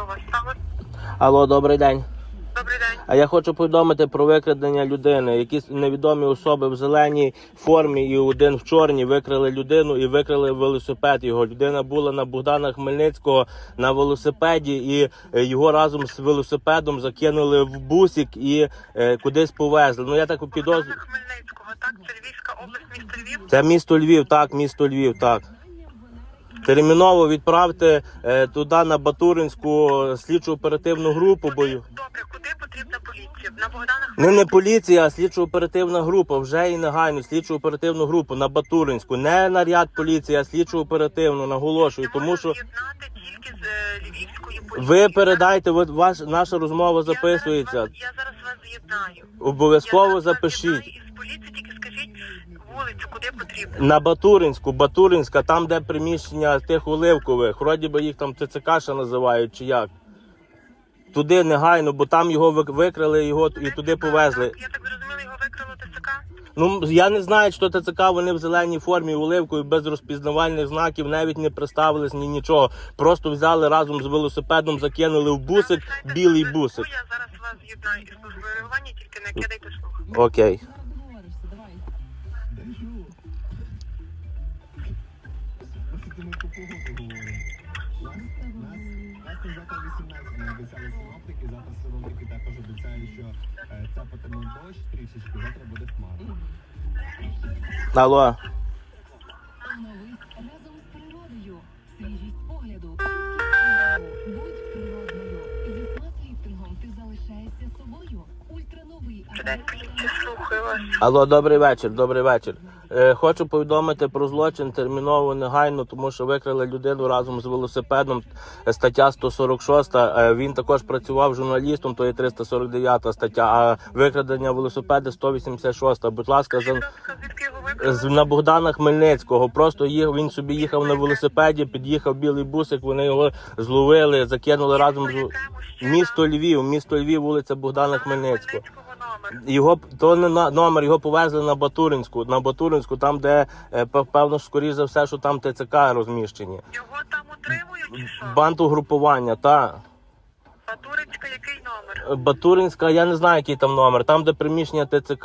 Вас сталося? Алло, добрий день. Добрий день. А я хочу повідомити про викрадення людини. Якісь невідомі особи в зеленій формі і один в чорній викрали людину і викрали велосипед. Його людина була на Богдана Хмельницького на велосипеді, і е, його разом з велосипедом закинули в бусик і е, кудись повезли. Ну я так підозрюю. Хмельницького, так? Це Львівська область, місто Львів. Це місто Львів, так, місто Львів, так. Терміново відправте е, туди на Батуринську слідчу оперативну групу. Бою. Добре, куди потрібна поліція? На Богдана Не не поліція, а слідчо оперативна група. Вже і негайно слідчо оперативну групу на Батуринську. Не наряд поліції, а слідчо оперативну. Наголошую, тому що тільки з е, Львівською поліцією. ви передайте, от ваш наша розмова Я зараз записується. вас- Я зараз вас з'єднаю. Обов'язково запишіть. Із поліції тільки вулицю, куди потрібно. На Батуринську, Батуринська, там, де приміщення тих оливкових, вроді би їх там ТЦК ще називають, чи як. Туди негайно, бо там його вик- викрали його і туди повезли. Я так зрозуміла, його викрало ТСК. Ну я не знаю, що ТЦК, вони в зеленій формі оливкою без розпізнавальних знаків, навіть не представились ні нічого. Просто взяли разом з велосипедом, закинули в бусик, білий бусик. Я зараз вас з'єднаю із службою реагування, тільки не кидайте слух. Окей. Трішечки, завтра буде хмарно. Алло. Новий разом з природою. Свіжість погляду. Будь природною. Зі смаз-ліфтингом ти залишаєшся собою. Ультрановий слухаю. Алло, добрий вечір, добрий вечір. Е, хочу повідомити про злочин терміново негайно, тому що викрали людину разом з велосипедом. Е, Стаття 146. Е, він також працював журналістом, то є 349 стаття. А викрадення велосипеда 186. Будь ласка, за на Богдана Хмельницького. Просто їх він собі їхав на велосипеді, під'їхав білий бусик. Вони його зловили, закинули разом з місто Львів, місто Львів, вулиця Богдана Хмельницького. Його то не на номер, його повезли на Батуринську. На Батуринську, там, де е, пев- певно, скоріш за все, що там ТЦК розміщені. Його там утримують чи що? Бандугрупування, та Батуринська, який номер? Е, Батуринська, я не знаю, який там номер, там, де приміщення ТЦК.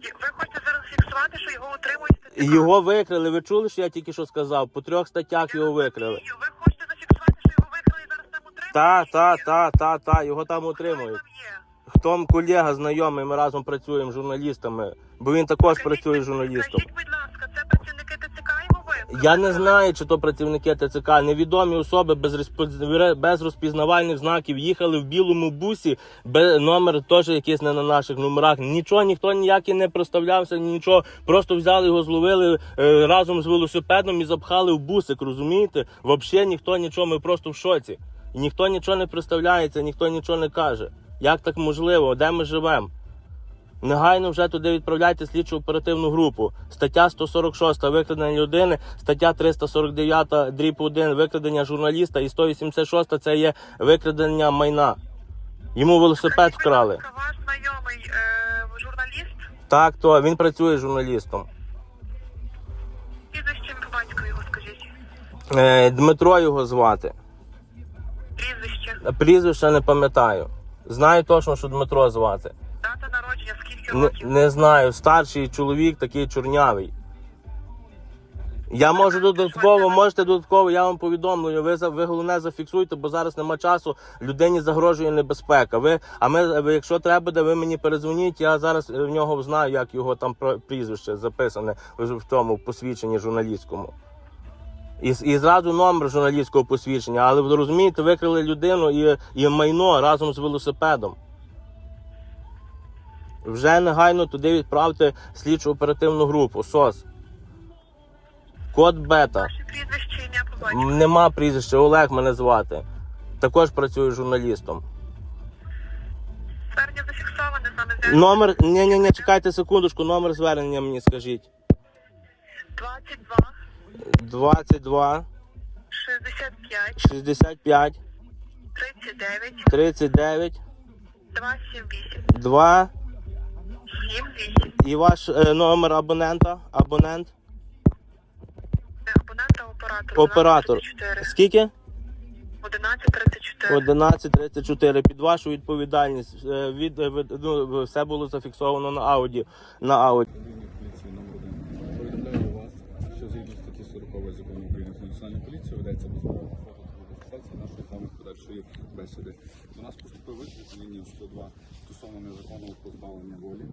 І Ви хочете зараз фіксувати, що його утримують? ТЦК? Його викрили. Ви чули, що я тільки що сказав? По трьох статтях Я його викрили. Ви хочете зафіксувати, що його викрали і зараз там утримують? Та, та, та, та, та, його там Хто утримують. там є? Хто колега знайомий, ми разом працюємо журналістами, бо він також працює будь- журналістом. Скажіть, будь ласка, це працівники ТЦК його викрали? Я не знаю, чи то працівники ТЦК, невідомі особи без розпоз- без розпізнавальних знаків їхали в білому бусі, без номер теж якийсь не на наших номерах. Нічого, ніхто ніякий не представлявся, нічого. Просто взяли його, зловили е, разом з велосипедом і запхали в бусик. Розумієте? Взагалі ніхто нічого, ми просто в шоці. Ніхто нічого не представляється, ніхто нічого не каже. Як так можливо? Де ми живемо? Негайно вже туди відправляйте слідчу оперативну групу. Стаття 146 викрадення людини, стаття 349 дріб 1 викрадення журналіста і 186 це є викрадення майна. Йому велосипед вкрали. ласка, Ваш знайомий е, журналіст, Так, то він працює журналістом. по батьку його скажіть. Е, Дмитро його звати. Прізвище, Прізвище не пам'ятаю. Знаю точно, що Дмитро звати. дата народження, скільки Не, років? не знаю, старший чоловік такий чорнявий. Я можу додатково, можете додатково, я вам повідомлю. Ви за ви головне зафіксуйте, бо зараз нема часу. Людині загрожує небезпека. Ви, а ми, ви, якщо треба, буде, ви мені перезвоніть. Я зараз е, в нього знаю, як його там про- прізвище записане в в тому посвідченні журналістському. І, і зразу номер журналістського посвідчення. Але ви розумієте, викрили людину і, і майно разом з велосипедом. Вже негайно туди відправте слідчу оперативну групу. СОС. Код бета. Ваше прізвище, ім'я по Нема прізвища, Олег мене звати. Також працюю журналістом. Звернення зафіксоване, з нами. Номер. Ні, ні, ні, чекайте секундочку, номер звернення мені скажіть. 22 22 65 65 39 39 278 2 78. і ваш е, номер абонента. Абонент. Абонента оператор. Оператор. 4. Скільки? 11 11.34. 11.34. Під вашу відповідальність е, від, е, від- ну, все було зафіксовано на ауді. На ауді. поліції номер 1 Повідомляю вас, що згідно 40 закону України про національну поліцію ведеться безпека фотофіксації нашої з вами подальшої бесіди. До нас поступив виклик на лінію 102 стосовно незаконного позбавлення волі.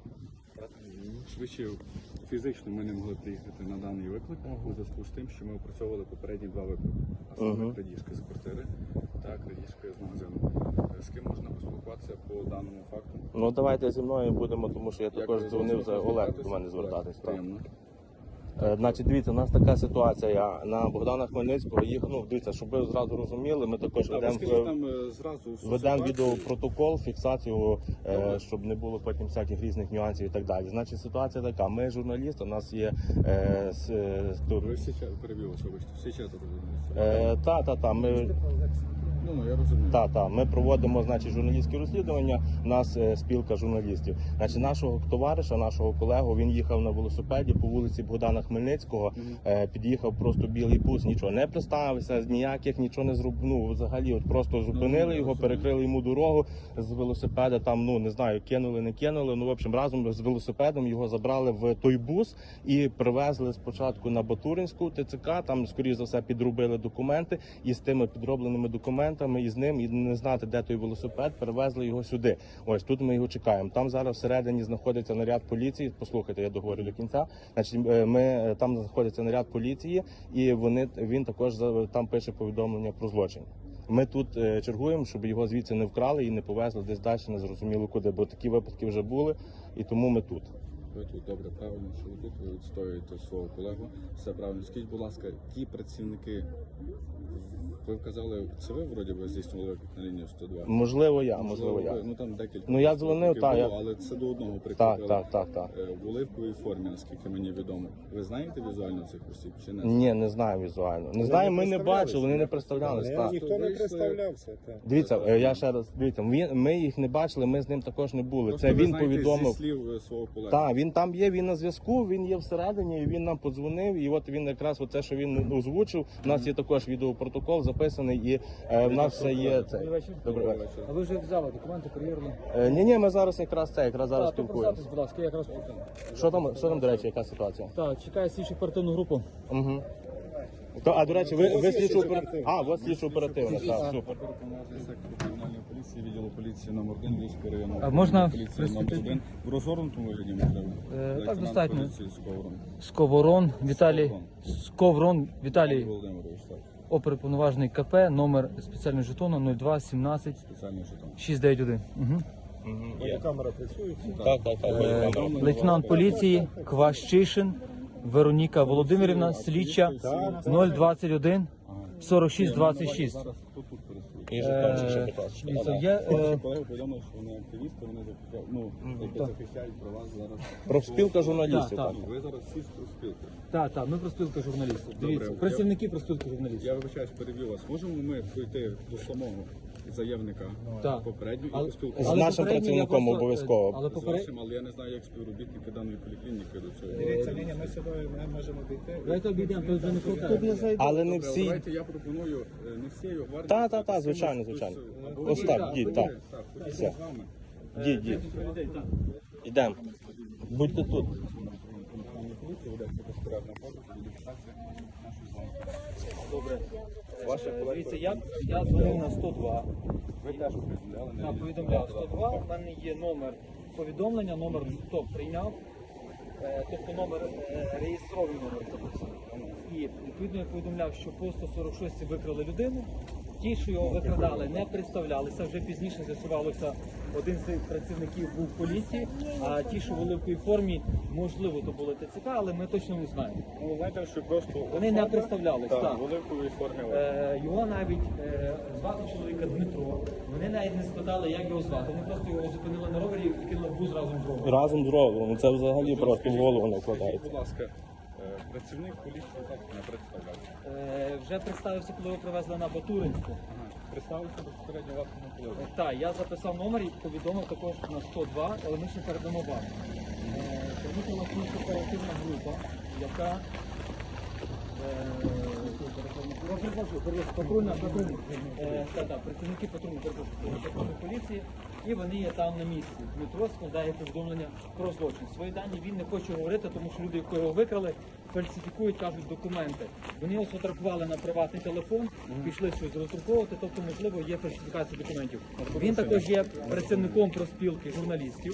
Швидше фізично ми не могли приїхати на даний виклик у зв'язку з тим, що ми опрацьовували попередні два виклики. А саме крадіжки з квартири та крадіжки з магазину. Е, З ким можна поспілкуватися по даному факту? Ну давайте зі мною будемо, тому що я також дзвонив за? Олег до мене звертатись. Приємно. Е, Значить, дивіться, у нас така ситуація. На Богдана Хмельницького їхав. Ну, дивіться, щоб ви зразу розуміли, ми також ведемо е, зразу ведемо ситуацію. відеопротокол, фіксацію, е, щоб не було потім всяких різних нюансів і так далі. Значить, ситуація така. Ми журналісти, у нас є е, с- е. Ви всі чат перебив вас, вибачте, всі журналісти. Е, та, та, та, ми Ну, ну, я розумію. Так, так. Ми проводимо значить, журналістські розслідування. У нас е, спілка журналістів. Значить, нашого товариша, нашого колегу, він їхав на велосипеді по вулиці Богдана Хмельницького. Мгм. Е, під'їхав просто білий бус, нічого не представився, ніяких нічого не зробив. Ну, взагалі, от просто зупинили я його, розумію. перекрили йому дорогу з велосипеда. Там ну не знаю, кинули, не кинули. Ну в общем, разом з велосипедом його забрали в той бус і привезли спочатку на Батуринську ТЦК. Там, скоріш за все, підробили документи, і з тими підробленими документами, і з ним, і не знати, де той велосипед, перевезли його сюди. Ось тут ми його чекаємо. Там зараз всередині знаходиться наряд поліції. Послухайте, я договорю до кінця. Значить, е, ми е, там знаходиться наряд поліції, і вони він також там пише повідомлення про злочин. Ми тут е, чергуємо, щоб його звідси не вкрали і не повезли десь далі, не зрозуміло куди, бо такі випадки вже були, і тому ми тут. Ви добре, правильно, що ви тут ви відстоюєте свого колегу. Все правильно. Скажіть, будь ласка, ті працівники, ви вказали, це ви вроді би здійснювали виклик на лінію 102? Можливо, я, можливо, ви. я. Ну там декілька. Ну, я дзвонив, та, було, я- Але це до одного Так, прикріпили. так, так, так. Е, В оливковій формі, наскільки мені відомо. Ви знаєте візуально цих осіб чи не? Ні, не знаю візуально. Не знаю, ми не бачили, вони не представлялись. Так. Ніхто не представлявся. так. Дивіться, е, я ще раз дивіться, він, ми їх не бачили, ми з ним також не були. Просто Це ви він знаєте повідомив. зі слів е, свого колеги. Так, він там є, він на зв'язку, він є всередині, і він нам подзвонив. І от він якраз те, що він озвучив. У нас є також відеопротокол записаний, і е, в нас все є це. Добрий вечір. А ви вже взяли документи, перевірили? Е, ні, ні, ми зараз якраз це, якраз зараз Так, то спілкуємося. представтесь, будь ласка, я якраз. Що там, що там, до речі, яка ситуація? Так, чекаю слідчу оперативну групу. Угу. То, а до речі, ви, ви слідчо оперативно. А, у вас слідчо оперативно, так, супер. Оперуповноважений сектор кримінальної поліції, відділу поліції номер 1 Львівського району. А можна поліції номер приступити? 1 в розгорнутому вигляді можливо. Е, так, достатньо. поліції. Сковорон Віталій. Сковорон Віталій, Володимирович, так. оперуповноважений КП, номер спеціального жетону 02 17 Спеціальний жетон. 691. Угу. Так, так, так. Е, лейтенант поліції Кващишин Вероніка Володимирівна, слідча 021 46 26. Зараз тут тут пересують. І жетончик ще, будь ласка. Дивіться, є, е, колеги повідомили, що вони активісти, вони захищають, ну, тобто захищають права зараз. Профспілка журналістів, Так, так. Ви зараз всі з профспілки. Так, так, ми проспілка журналістів. Дивіться, Добре. працівники проспілки журналістів. Я вибачаюсь, переб'ю вас. Можемо ми пройти до самого заявника Так. попередньо і Але- З але нашим попередньо я працівником просто, е, обов'язково. Але з попередньо... вашим, але я не знаю, як співробітники даної поліклініки до цього. Дивіться, Ліня, ми сюди не можемо дійти. Давайте обійдемо, вже не хватає. Але не Добре, всі. Давайте я пропоную е, не всією гвардією. Та, та, та, звичайно, звичайно. е, або Ось так, так, так. Так, ходіть Все. з вами. Діть, діть. Йдемо. Будьте тут. Добре. Дивіться, я, я дзвонив на 102. Ви теж повідомляли, Так, повідомляв 102. У мене є номер повідомлення, номер хто прийняв. Е, Тобто номер е, реєстрований номер записаний. І відповідно я повідомляв, що по 146 викрали людину. Ті, що його викрадали, не представлялися. Вже пізніше з'ясувалося, один з працівників був в поліції, а ті, що в оливковій формі, можливо, то були ТЦК, але ми точно не знаємо. Ну, знаєте, що просто Вони не представлялись. так, Так. в оливковій формі. Е, Його навіть е, звати чоловіка Дмитро. Вони навіть не спитали, як його звати. Вони просто його зупинили на ровері і кинули в бус разом з ровером. Разом з ровером. Це взагалі просто в голову не Скажіть, вкладається. будь ласка, працівник поліції так не представляв. Е, Вже представився, коли його привезли на Батуринську. Представився безпосередньо вашому колегу. Е, Так, я записав номер і повідомив також на 102, але ми ще передамо вам. Е, Приїхала слідчо оперативна група, яка е, патрульна, патрульна, е, та, та, працівники патрульної поліції, і вони є там на місці. Дмитро складає повідомлення про злочин. Свої дані він не хоче говорити, тому що люди, які його викрали, фальсифікують, кажуть, документи. Вони його сфотографували на приватний телефон, пішли щось роздруковувати, тобто, можливо, є фальсифікація документів. Він також є працівником проспілки журналістів.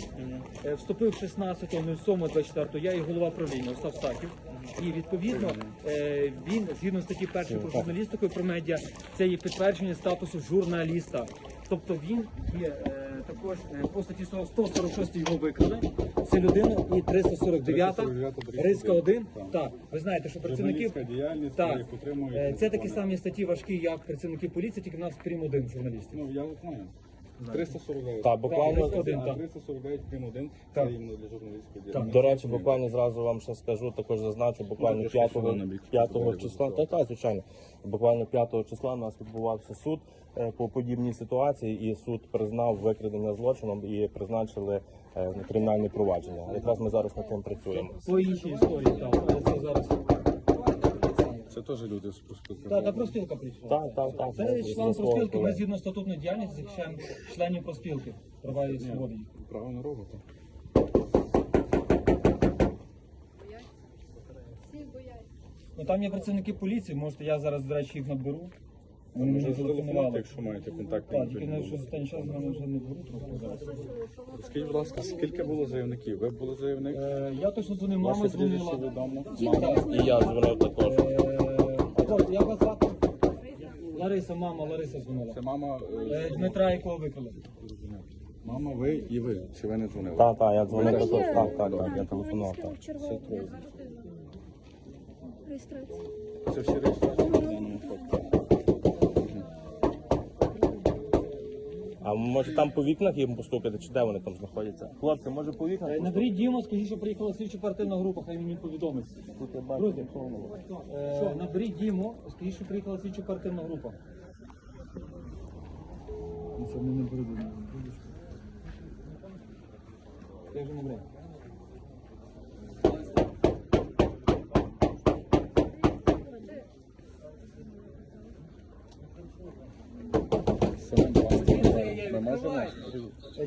Е, Вступив 16.07.24, я і голова правління Остап Стахів. І відповідно е, він згідно статті 1 про журналістику і про медіа, це є підтвердження статусу журналіста. Тобто він є е, також по статті 146 його викрали. Це людина і 349 риска 1. Так, ви знаєте, що працівники діяльність, так, які підтримують е, це такі самі статті важкі, як працівники поліції, тільки в нас крім один журналістів. Ну, я знаю. 349. Так, буквально- Так, один, А так. 349 прим. 1 Так. це іменно для журналістської Так. діяльності. До речі, буквально зразу вам ще скажу, також зазначу, буквально Ну, 5, трошки сюди на бік. 5 числа, буде та, та, звичайно, буквально 5 числа у нас відбувався суд по подібній ситуації, і суд признав викрадення злочином і призначили е, кримінальне провадження. Якраз ми зараз над тим працюємо. По іншій історії, так, це зараз. Це теж люди з проспілки. Так, та профспілка прийшла. Так, так, так. Це ми член профспілки, ми згідно статутної діяльності захищаємо членів профспілки, права і свободи. їх. Правильно робите. Ну там є працівники поліції, можете я зараз, до речі, їх наберу. Вони мені Можна зателефонувати, якщо маєте контакт. Так, тільки не що останній час мене вже не беруть трохи зараз. Скажіть, будь ласка, скільки було заявників? Ви були заявник? Е, Я точно дзвонив, мама Ваше прізвище дзвонила. відомо? І я дзвонив також. Е, от, Як вас звати? Лариса, мама, Лариса дзвонила. Це мама. е, Е, Дмитра, якого викрали. Мама, ви і ви. Чи ви не дзвонили? Так, так, я дзвонив також. Так, так, так, я телефонував. Так. Це троє. Реєстрація. Це всі реєстрації А може там по вікнах їм поступити, чи де вони там знаходяться? Хлопці, може по вікнах? Е, Наберіть Діму, скажіть, що приїхала слідча оперативна група, хай мені повідомить. Друзі, е, наберіть Діму, скажіть, що приїхала слідча оперативна група. Ну, Це не наберу Діму. Я вже набрав. Семен Павлович, ми можемо? Е,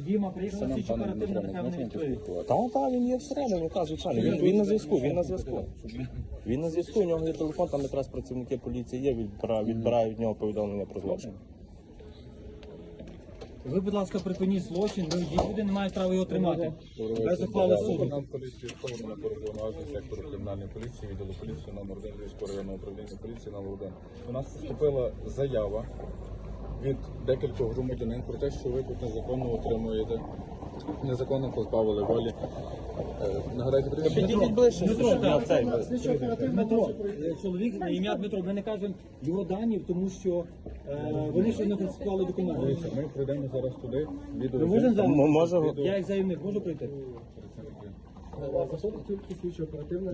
Діма, приїхала Семен слідча Павлович, оперативна, ми нехай відкриють. Так, так, він є всередині, так, звичайно. Він, він на зв'язку, він на зв'язку. Він на зв'язку, у нього є телефон, там якраз працівники поліції є, відбирають, відбирають від нього повідомлення про злочин. Ви, будь ласка, припиніть злочин, ви ті люди не мають права його тримати. Без ухвали суду. Лейтенант поліції Коваль на повноваження сектору кримінальної поліції, відділу поліції номер 1 Львівського районного управління поліції номер 1. До нас поступила заява від декількох громадянин про те, що ви тут незаконно отримуєте, незаконно позбавили волі. Е, Нагадайте прізвище. Підійдіть ближче, Дмитро, так. цей. Дмитро, е, чоловік на ім'я Дмитро, ми не кажемо його дані, тому що е, вони ще не фальсифікували документи. Дивіться, Ми прийдемо зараз туди, відео. Ми можемо зараз? Я як заявник можу прийти?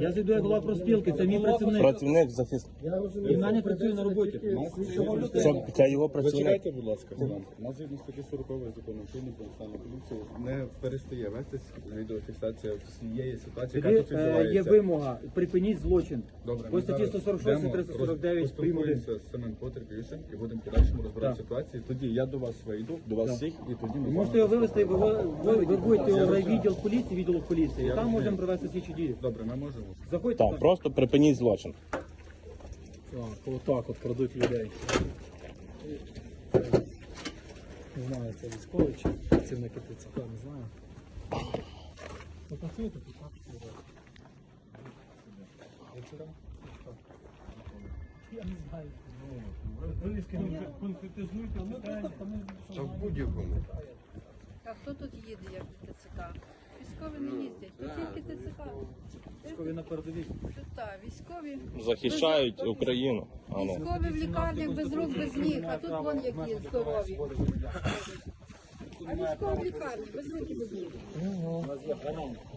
Я зайду як голова профспілки, це мій працівник. Працівник захист. І в мене працює на роботі. Це, це його працівник. Зачекайте, будь ласка. У нас згідно статті 40 закону України про національну поліцію не перестає вестись відеофіксація всієї ситуації, яка Тоді тут е, є відбувається. вимога, припиніть злочин. Добре, По ми статті зараз 146, йдемо, 349 прим. 1. поспілкуємося з Семен Потерпівшим і будемо в подальшому розбирати Так. ситуацію. Тоді я до вас вийду, до вас всіх, і тоді ми можете його вивезти, ви, ви, ви будете його в розумію. відділ поліції, відділок поліції. І там розумію. Можемо провести слідчі дії. Добре, ми можемо. Заходьте. Так, просто припиніть злочин. Так, отак от крадуть людей. Не знаю, це військовий чи працівники ТЦК, не знаю. Ви працюєте тут, так? Я не знаю. Конкретизуйте. Та в будь-якому. А хто тут їде, як ТЦК? Військові не їздять, тут тільки ТЦК. Військові на передовій. Так, військові. Захищають Україну. А ну. Військові в лікарнях без рук, без ніг, а тут вон які здорові. А військові в лікарні без рук і без ніг.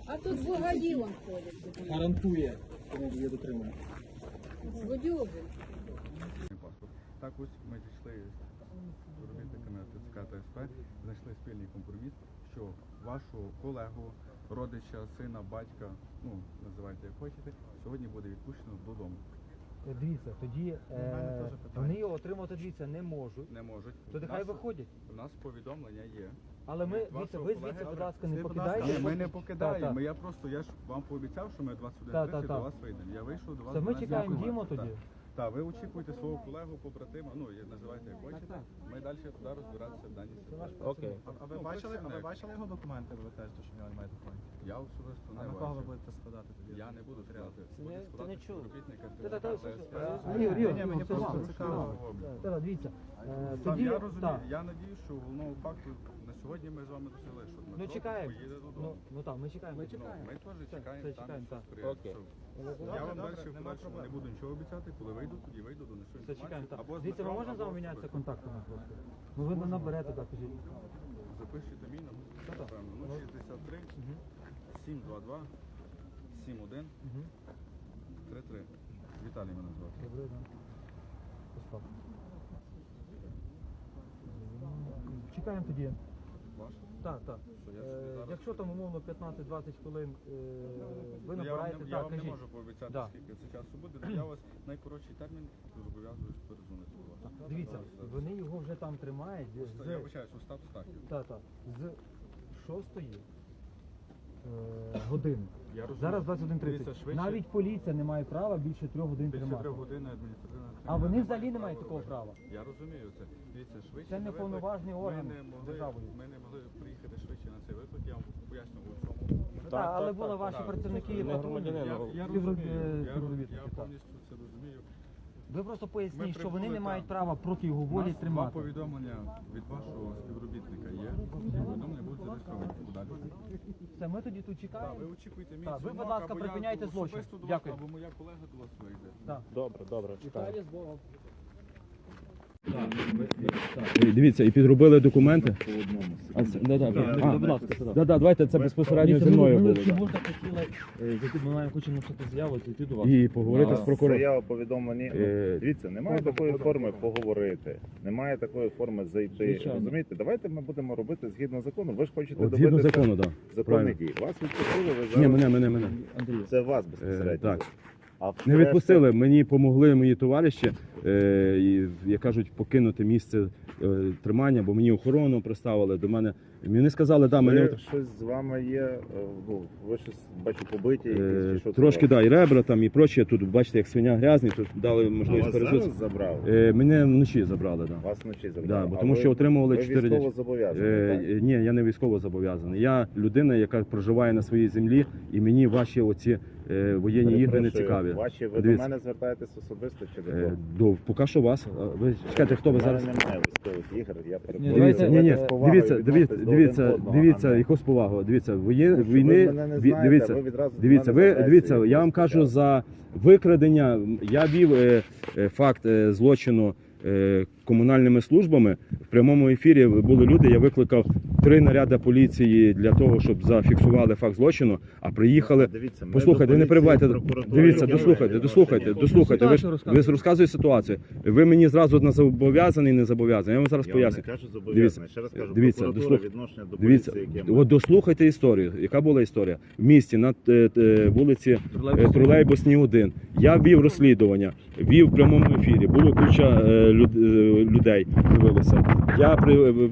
А тут бугаї вон ходять. Гарантує, що є дотримання. Злодюги. Так ось ми зійшли з співробітниками ТЦК та СП, знайшли спільний компроміс, що вашу колегу, родича, сина, батька, ну називайте як хочете, сьогодні буде відпущено додому. Е, Дивіться, тоді е, теж питання. вони його отримати дивіться не можуть. Не можуть. То У нехай нас- виходять. У нас повідомлення є. Але ми Вашого дивіться, ви колеги- звідси, будь ласка, не Скажіть, будь ласка, покидайте. Ні, ми не покидаємо. Я просто я ж вам пообіцяв, що ми 21.30 Так, так, до вас вийдемо. Я вийшов до вас. Це ми 12 чекаємо. Діму тоді. Так. Так, ви очікуєте свого колегу, побратима, ну і називайте як хочете. Ми далі туди розбиратися в даній ситуації. Окей. А, а ви Ну, бачили, а ви бачили його документи? Ви кажете, що в нього немає документів. Я особисто А не на кого ви будете складати тоді? Я не буду складати. не- Буду ти складати не чув. співробітника Та, та, та, ТСП. Ні, Ріо, мені просто цікаво. Так, дивіться. е, Там, Тоді, я розумію, так. я надію, що головного факту на сьогодні ми з вами досягли, що Ну Дмитро чекаємо. поїде Ну, додому. ну так, ми чекаємо. Ми Ну, ми теж чекаємо, там чекаємо, щось так. Окей. Що- Я вам далі в подальшому не буду нічого обіцяти, коли вийду, тоді вийду, донесу Все чекаємо. Так. інформацію. Або з Дивіться, ми Дмитром, можемо з вами або мінятися особисто. контактами просто? Ну ви наберете так, кажіть. Запишіть мій номер, Так-так. напевно, 063 Мгм. 722 71 Мгм. 33. Віталій мене звати. Добре, да. Постав. Чекаємо тоді. Так, так. Що я Е, зараз- Якщо там умовно 15-20 хвилин е, ви Ну, я вам набираєте, не, я так, вам не кажіть. можу пообіцяти, Да. скільки це часу буде, але я вас найкоротший термін зобов'язую передзвонити до вас. Дивіться, Зараз, вони його вже там тримають з, Я вибачаюсь, Остап Стахів. та, та, з 6 е. Я розумію. Зараз 21.30. Дивіться, швидше- Навіть поліція не має права більше трьох годин Більше тримати. трьох годин адміністративна. А вони взагалі не мають такого права. Я розумію це. Дивіться, швидше. Це на неповноважний виклик. орган Ми не могли, державою. Ми не могли приїхати швидше на цей виклик, я вам поясню у чому. Так, але так, були так, ваші так. працівники Не патрульні. громадянин, Я, я співроб- розумію, е, я, співробітники, я так. повністю це розумію. Ви просто поясніть, що вони не мають так. права проти його волі нас два тримати. повідомлення від вашого співробітника є. Ці повідомлення будуть зареєстровані подалі. Все, ми тоді тут Так, чекаємо. ви очікуйте мій Так, ви, дзвінок, будь ласка, або я припиняйте злочин. особисто до вас, Дякую. Або моя колега до вас вийде. Так. Добре, добре, чекаю. Віталій з Богом. Дивіться, і підробили документи. По одному. А, це- да, да, Да, а, будь ласка, сюди. да, да, давайте це безпосередньо зі Дивіться, мною ми, було. можна, е, зайти, ми маємо хочемо написати заяву, зайти до вас. І поговорити з прокурором. Заява повідомлені. Е, Дивіться, немає такої форми поговорити, немає такої форми зайти. Звичайно. Розумієте, давайте ми будемо робити згідно закону. Ви ж хочете От згідно добитися закону, так. законних дій. Вас відпустили, ви Ні, мене, мене, мене. Андрій, Це вас Е, безпосередньо. так. А Не відпустили, мені допомогли мої товариші, е, і, як кажуть, покинути місце е, тримання, бо мені охорону приставили до мене. Мені сказали, да, мене Ви от- щось з вами є, е, ну, ви щось бачу побиті, е, якісь, чи що це трошки у да, і ребра там, і прочі. Тут бачите, як свиня грязні, тут дали А можливість вас пережити. зараз забрали? Е, мене вночі забрали, да. Вас вночі забрали. Да, бо А тому ви- що отримували ви 4 військово дні. зобов'язані, Е, так? е, ні, я не військово зобов'язаний. Я людина, яка проживає на своїй землі, і мені ваші оці е, воєнні ігри не Перепрошую, цікаві. Ваші, ви Дивіться. до мене звертаєтесь особисто чи до Е, до поки що вас. А Ви чекайте, хто ви У мене зараз? немає військових ігор, я перепрошую. Дивіться, ні, ні, Давайте з повагою дивіться, відноситесь дивіться, до дивіться, дивіться, якось якусь повагу. Дивіться, воє, Тому що війни, ви мене не ві- знаєте, дивіться, ви відразу до дивіться, мене ви дивіться, я вам кажу за викрадення. Я вів е, е, факт е, злочину е, комунальними службами. В прямому ефірі були люди. Я викликав три наряди поліції для того, щоб зафіксували факт злочину. А приїхали. Дивіться, Послухайте, не перебувайте. Дивіться, дослухайте, дослухайте, дослухайте. Ви ж ви ж розказуєте ситуацію. Ви мені зразу не зобов'язаний, не зобов'язаний. Я вам зараз Я вам не поясню. кажу зобов'язаний. Ще раз кажу, дивіться, прокуратура дослух- відношення до Дивіться, поліції, яке от дослухайте історію. Яка була історія? В місті на е, е, вулиці е, Тролейбусній 1. Я вів розслідування, вів в прямому ефірі. Було куча е, люд- е, людей. Дивилися. Я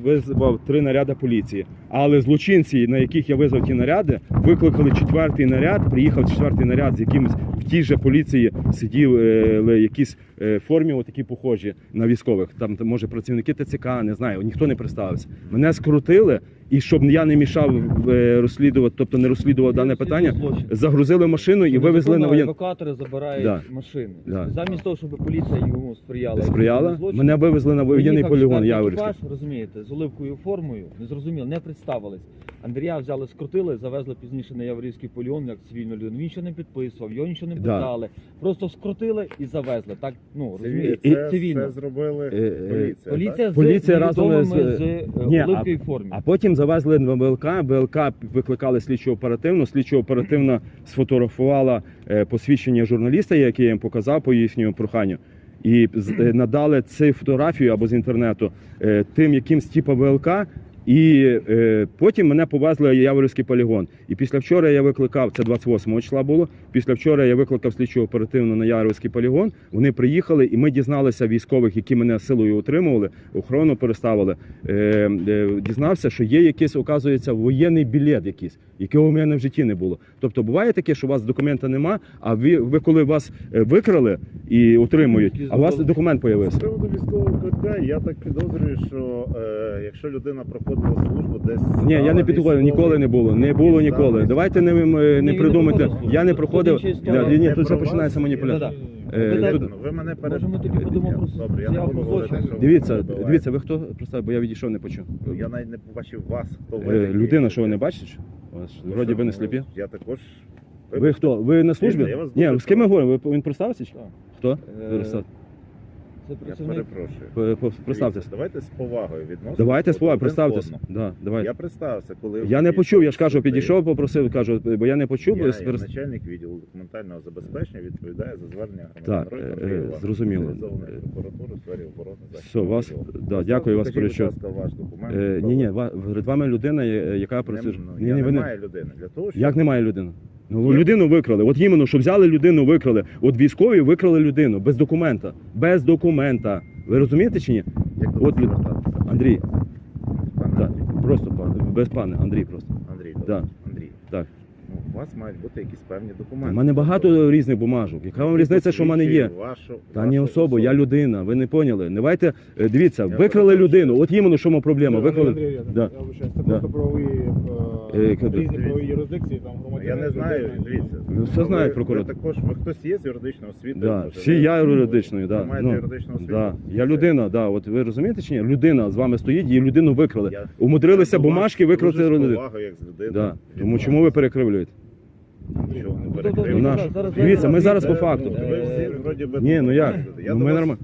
визвав три наряди поліції. Але злочинці, на яких я визвав ті наряди, викликали четвертий наряд. Приїхав четвертий наряд з якимось в тій же поліції сиділи якісь е, формі, отакі похожі на військових. Там може працівники ТЦК, не знаю, ніхто не представився. Мене скрутили, і щоб я не мішав е, розслідувати, тобто не розслідував дане питання, загрузили машину і вивезли на воєн. Евакуатори забирають Да. машини. Да. Замість того, щоб поліція йому сприяла. Сприяла. Злочин, Мене вивезли на воєнний Приїхав полігон четвертий Яворівський. екіпаж, розумієте, з оливкою формою, незрозуміло, не представились. Андрія взяли, скрутили, завезли пізніше на Яворівський полігон як цивільну людину. Він нічого не підписував, його нічого не Да. питали. Просто скрутили і завезли. Так, ну, Це, розумієте, І- це, цивільно. це зробили Е, е, поліція. Поліція з Поліція разом невідомими з- з, е, Ні, оливкою формі. А потім завезли на ВЛК. ВЛК викликали слідчо оперативно. Слідчо оперативно сфотографувала е, посвідчення журналіста, яке я їм показав по їхньому проханню. І е, надали цю фотографію або з інтернету е, тим якимсь типу ВЛК, І е, потім мене повезли в Яворівський полігон. І після вчора я викликав, це 28 числа було. Після вчора я викликав слідчу оперативно на Яворівський полігон. Вони приїхали, і ми дізналися військових, які мене силою утримували, охорону переставили. Е, е, дізнався, що є якийсь, оказується, воєнний білет якийсь, якого в мене в житті не було. Тобто буває таке, що у вас документа нема, а ви, ви коли вас е, викрали і утримують, а у вас документ З появився. приводу військового квитка, я так підозрюю, що е, якщо людина проходила службу десь. Ні, я не підходив, ніколи не було. Не було ніколи. Давайте не, не, не придумайте. Я не проходив. Ні, ні, тут вже починається маніпуляція. Е, Ви тут- Ви мене Може, тоді перед- подумаємо про Добре, я не буду говорити, що ви Дивіться, вбиваєте. дивіться, ви хто представ, бо я відійшов, не почув. Я навіть не побачив вас, хто ви. Е, такі. Людина, що ви не бачите? Ну, Вроді що, ви не ну, сліпі. Я також. Ви хто? Ви на службі? Я вас дуже Ні, з ким ми говоримо? Ви- Він представився? чи? Так. Хто? Е, Це Я працівник. перепрошую. п- п- Представтеся. Дивіться, Давайте з повагою відносимося. Давайте співай, один представтеся. одного. Да, давайте. Я представився, коли Я не почув, я ж кажу, підійшов, попросив, кажу, бо я не почув. Я, як начальник відділу документального забезпечення відповідає за звернення громадян. Так, Ройка е, зрозуміло. прокуратури у сфері оборони Все, вас, да, дякую, вас Покажіть, будь ласка, ваш документ. Е, ні, ні, ва- перед вами людина, є- яка працює. Ні, я ні, ви не- немає людини. Для того, щоб Як немає людини? Ну, людину викрали. От іменно, що взяли людину, викрали. От військові викрали людину без документа. Без документа. Ви розумієте чи ні? Як до От лю- звертатися? Андрій, Пане так, Андрій. просто пан, без пане, Андрій просто. Андрій, Да. Андрій. Так. Ну, у вас мають бути якісь певні У документи. мене багато різних бумажок. Яка вам різниця, що в мене є? Вашу, Та не особа, я людина. Ви не поняли. Давайте, е, дивіться, Я викрали перепрошую. людину. От іменно, що ми проблема. Викрали. Андрій, Андрій, Да. я вибачаюсь, це Да. просто правові Е, е, яка- різні правові юрисдикції, там громадяни. Я не знаю, дивіться. Ну, все знають ви, прокурор. Ви також, ви хтось є з юридичної освіти? Да. Може, Всі ви- я юридичною, да. Ви маєте Ну, юридичну освіту? Да. Я людина, да. От ви розумієте чи ні? Людина з вами стоїть, її людину викрали. Я- Умудрилися я до вас бумажки викрати дуже з людину. повагою, як з людиною. Да. Тому чому ви перекривлюєте? Нічого не Ну. Наш. Дивіться, ми зараз по факту. Ви всі вроді би Ні, ну як? Я Ну, до ми вас нормально.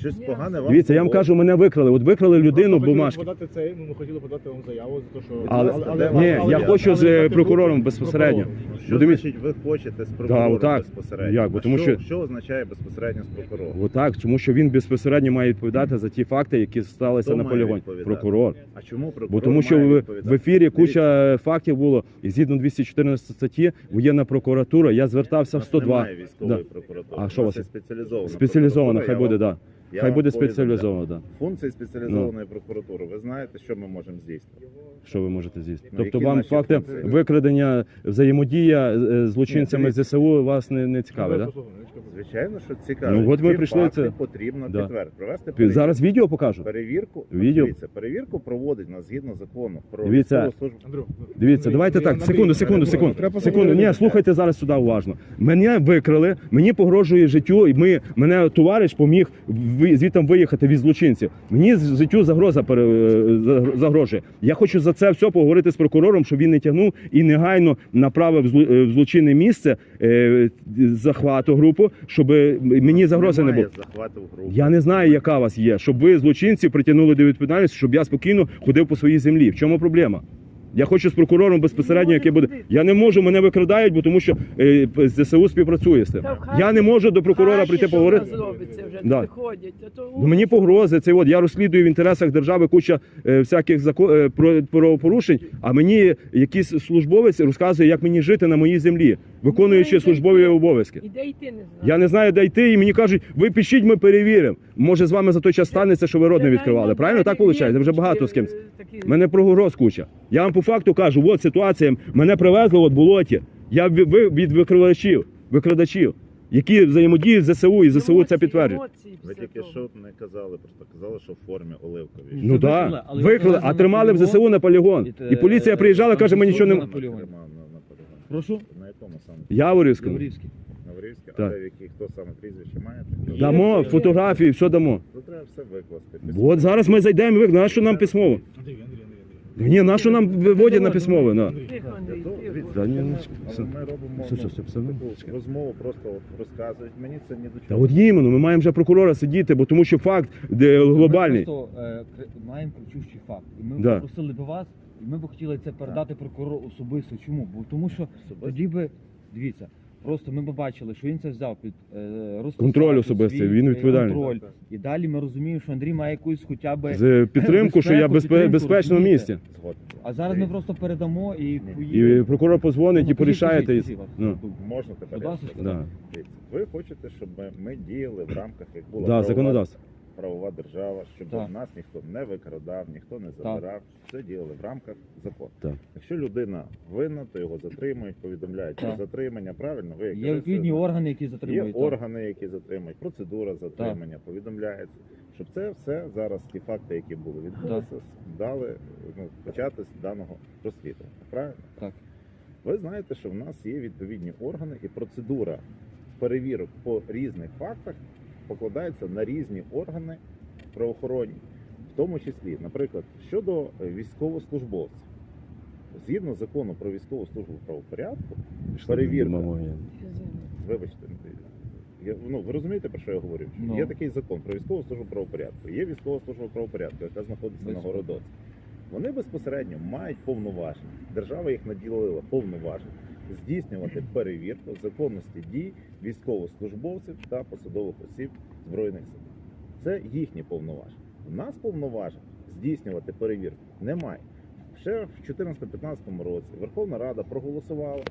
Щось погане вам Дивіться, я вам було? кажу, мене викрали. От викрали людину Просто бумажки. хотіли подати це, ну, ми хотіли подати вам заяву за те, що... Але, Але- ні, але- я але- хочу з але- е, прокурором безпосередньо. Що дивіться. значить ви хочете з прокурором отак. безпосередньо? Як? Бо А тому що, що- що означає безпосередньо з прокурором? Отак, тому що він безпосередньо має відповідати за ті факти, які сталися Хто на має полігоні. відповідати? Прокурор. А чому прокурор Бо тому що має в, в ефірі Дивіться, куча фактів було, і згідно 214 статті, воєнна прокуратура, я звертався в нас 102. Немає військової Да. прокуратури. А що у вас є? спеціалізована? Спеціалізована, прокуратура, хай я буде, вам- да. я Хай вам буде повідомляю. спеціалізована, да. Функції спеціалізованої прокуратури. Ви знаєте, що ми можемо здійснити? Що ви можете здійснити? Ну, Тобто які вам наші факти функції? викрадення, взаємодія е, з злочинцями Ні, ЗСУ вас не, не цікавить, Ну, ж кажу. Звичайно, що цікаво. Ну, от ми Ці прийшли факти це- потрібно Да. підтвердити. Провести перевірку. Зараз відео покажу. Перевірку, Відео. дивіться, перевірку проводить нас згідно закону про Дивіться. військову службу. Андрю, Дивіться, давайте так, секунду, секунду, секунду. Секунду, ні, слухайте зараз сюди уважно. Мене викрали, мені погрожує життю, і ми, мене товариш поміг ви- звідти виїхати від злочинців. Мені з- життю загроза пере- е, загр- загрожує. Я хочу за це все поговорити з прокурором, щоб він не тягнув і негайно направив зло- е, в злочинне місце е, захвату групу, щоб мені загрози не Немає було. захвату в групу. Я не знаю, яка у вас є, щоб ви злочинців притягнули до відповідальності, щоб я спокійно ходив по своїй землі. В чому проблема? Я хочу з прокурором безпосередньо, який буде. Я не можу, мене викрадають, бо тому що е, ЗСУ співпрацює з тим. Я не можу до прокурора прийти поговорити. Зробиться вже Да. приходять. а то Ну, Мені погрози. Це от я розслідую в інтересах держави куча е, всяких зако... е, про- правопорушень, а мені якийсь службовець розказує, як мені жити на моїй землі, виконуючи службові обов'язки. І де йти не знаю. Я не знаю, де йти, і мені кажуть, ви пишіть, ми перевіримо. Може, з вами за той час станеться, що ви рот не відкривали. Правильно так виходить? Вже багато з ким. Мене прогроз куча. Я вам по факту кажу, от ситуація. Мене привезли от в болоті. Я від викрадачів, викрадачів, які взаємодіють з ЗСУ, і ЗСУ це підтверджує. Ви тільки що не казали, просто казали, що в формі оливковій. Ну так, викрали, викрали, а тримали в ЗСУ на полігон. І поліція приїжджала, каже, ми нічого не. Прошу? На якому саме? Яворівському. Наврівське? А де в хто саме прізвище має? Дамо фотографії, все дамо. Тут треба все викласти. От зараз ми зайдемо, і ви на що нам письмово? Ні, на що нам виводять на письмове? На. Тихо, Андрій, тихо. Да, ні, ну, але все. ми робимо Все, все, ну, все, все, таку все. розмову, просто от розказують. Мені це ні до Та чого. от іменно, ми маємо вже прокурора сидіти, бо тому що факт де глобальний. Ми просто е, кри- маємо кричущий факт. І ми Да. попросили би вас, і ми б хотіли це передати прокурору особисто. Чому? Бо тому що тоді би, дивіться, Просто ми побачили, що він це взяв під е, розписати Контроль особистий, свій, він е, відповідальний. Контроль. І далі ми розуміємо, що Андрій має якусь хоча б. З підтримку, що я безпе- підтримку, безпечному розумієте? місці. Згоден. А зараз ми просто передамо і І поїдемо. прокурор позвонить і Ну, кажіть, порішаєте. кажіть, і- кажіть, Ну. вашу думку. Можна тепер? Будь я ласка. скажу? Да. Дивіться, Ви хочете, щоб ми, ми діяли в рамках, як була Да, правова, законодавство. Правова держава, щоб Так. нас ніхто не викрадав, ніхто не забирав. Все діяли в рамках закону. Так. Якщо людина винна, то його затримують, повідомляють про затримання. Правильно, ви як Є відповідні органи, які Є затримують. так. органи, які затримують, процедура затримання, повідомляється. Щоб це все зараз, ті факти, які були відбулися, дали ну, почати з даного розслідування. Правильно? Так. Ви знаєте, що в нас є відповідні органи і процедура перевірок по різних фактах покладається на різні органи правоохоронні, в тому числі, наприклад, щодо військовослужбовців. Згідно закону про військову службу правопорядку, перевірка Вибачте, я, ну ви розумієте про що я говорю? Ну. Є такий закон про військову службу правопорядку. Є військова служба правопорядку, яка знаходиться на городоці. Вони безпосередньо мають повноваження. Держава їх наділила повноваження здійснювати перевірку законності дій військовослужбовців та посадових осіб збройних сил. Це їхні повноваження. У нас повноважень здійснювати перевірку немає. Ще в 2014-2015 році Верховна Рада проголосувала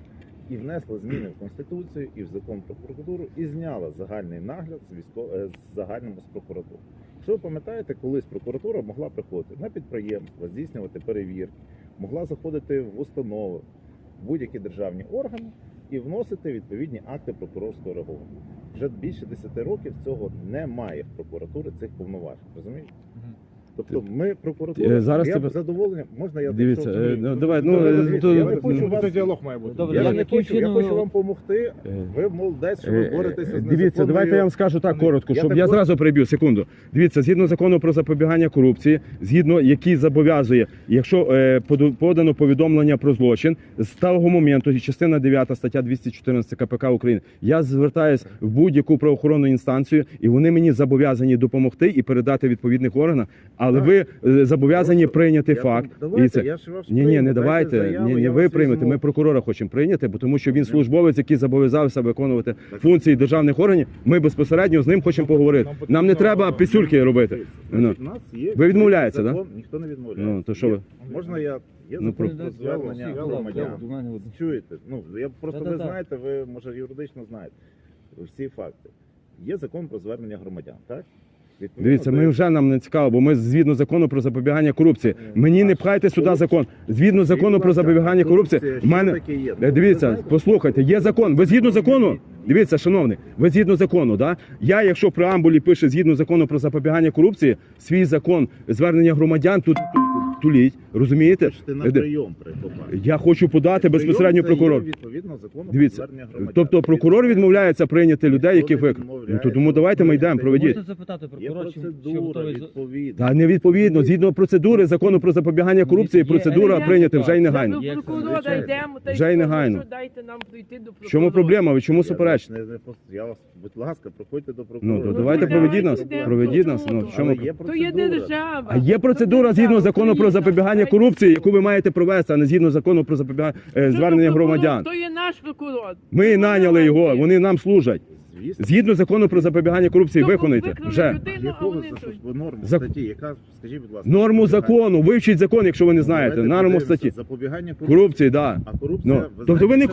і внесли зміни в Конституцію і в закон про прокуратуру, і зняла загальний нагляд з військо... е, з загальному з прокуратури. Якщо ви пам'ятаєте, колись прокуратура могла приходити на підприємства, здійснювати перевірки, могла заходити в установи, будь-які державні органи і вносити відповідні акти прокурорського реагування. Вже більше 10 років цього немає в прокуратури цих повноважень. Розумієте? Тобто ми прокуратура, Е, зараз я тебе- б задоволення, можна я Дивіться, е, ну, давай, ну, Добре, е, то- я не ну, хочу вас Це діалог має бути. Добре, я я не хочу, я хочу вам допомогти. Е, Ви молодець, що ви боретеся з Дивіться, давайте я вам скажу так коротко, щоб так я зразу приб'ю секунду. Дивіться, згідно закону про запобігання корупції, згідно який зобов'язує, якщо е, поду- подано повідомлення про злочин з того моменту, і частина 9 стаття 214 КПК України, я звертаюсь в будь-яку правоохоронну інстанцію, і вони мені зобов'язані допомогти і передати відповідних органах. Але ви е, зобов'язані Просто прийняти я факт. там- Давайте, і це я ж вас ні, ні, прийму. не Дайте давайте. заяву, Ні, я ні, ви вас приймете. візьму. Ми прокурора хочемо прийняти, бо тому що він службовець, який зобов'язався виконувати функції державних органів. Ми безпосередньо з ним хочемо поговорити. Нам не треба пісюльки робити. Ну. У нас є Ви відмовляєтеся, закон, Ніхто не відмовляється. Ну то що ви? Можна я є Ну, закон про- про звернення громадян. Чуєте? Ну я просто ви знаєте, ви може юридично знаєте всі факти. Є закон про звернення громадян, так? Відповідно Дивіться, ми вже нам не цікаво, бо ми згідно закону про запобігання корупції. Мені не пхайте сюди закон. Згідно закону про запобігання корупції, в мене. Е, Дивіться, послухайте, є закон. Ви згідно закону? Дивіться, шановний, ви згідно закону, да? Я, якщо в преамбулі пише згідно закону про запобігання корупції, свій закон звернення громадян тут туліть, розумієте? Ти на Е, прийом. Я хочу подати безпосередньо прокурор. Відповідно закону Дивіться, тобто прокурор відмовляється прийняти людей, яких ви. Ну то тому давайте ми йдемо, проведіть. Можете запитати Є прокурора, чи, готовий. Та не відповідно, згідно процедури закону про запобігання корупції, процедура прийняти вже й негайно. До прокурора йдемо, та Вже й негайно. дайте нам прийти до прокурора. Чому проблема? Ви чому суперечите? Я вас, будь ласка, проходьте до прокурора. Ну то Ну, давайте проведіть нас, проведіть нас. Ну чому є То є процедура. держава. А є процедура згідно закону про запобігання корупції, яку ви маєте провести, а не згідно закону про запобігання е, звернення громадян. То є наш прокурор. Ми наняли його, вони нам служать. Звісно. Згідно закону про запобігання корупції, Тобто викрали вже людину, а Якого вони тут. що- норму Зак- статті? Яка, скажіть, будь ласка. норму запобігання- закону. Вивчіть закон, якщо ви не знаєте. Давайте Норму подивимося. статті. Запобігання корупції. Корупції, да. А корупція, Ну, ви тобто ви що таке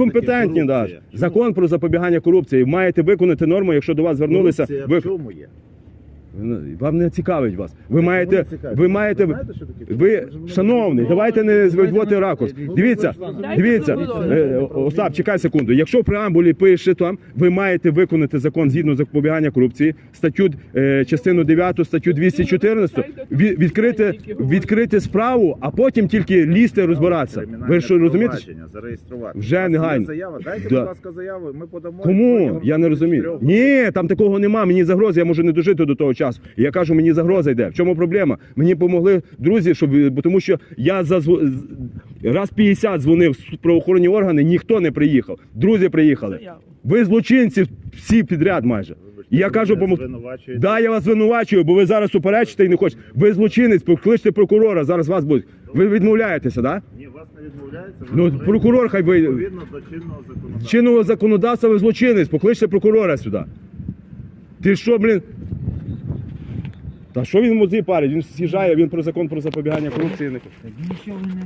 корупція? Чому? Закон про запобігання корупції. Маєте виконати норму, якщо до вас звернулися. Корупція Ви... в чому є? Вам не цікавить вас. Ви Чому маєте, цікавить? ви маєте, знаєте, що таке ви, корупція? Ви шановний, давайте не зводити ракурс. Ну, Дивіться, дивіться, е, Остап, чекай секунду. Якщо в преамбулі пише там, ви маєте виконати закон згідно запобігання корупції, статтю е, частину 9, статтю 214, відкрити, відкрити справу, а потім тільки лізти розбиратися. Ви що розумієте? Зареєструвати. Вже негайно. Заява. Дайте, будь ласка, заяву, ми подамо. Кому? Я не розумію. Ні, там такого нема. Мені загрози, я можу не дожити до того часу. Я кажу, мені загроза йде. В чому проблема? Мені допомогли друзі, щоб бо тому, що я зазв... з- раз 50 дзвонив в правоохоронні органи, ніхто не приїхав. Друзі приїхали. Ви злочинці всі підряд майже. Вибачте, І я кажу, звинувачуєте. да, я вас звинувачую, бо ви зараз суперечите і не хочете. Ви злочинець, покличте прокурора, зараз вас будуть. Ви відмовляєтеся. Да? Ні, вас не відмовляється. Ну, прокурор хай вийде. Відповідно до чинного законодавства. Чинного законодавства ви злочинець, покличте прокурора сюди. Ти що, блін? Та що він мозі парить? Він з'їжджає, він про закон про запобігання корупції не Нічого не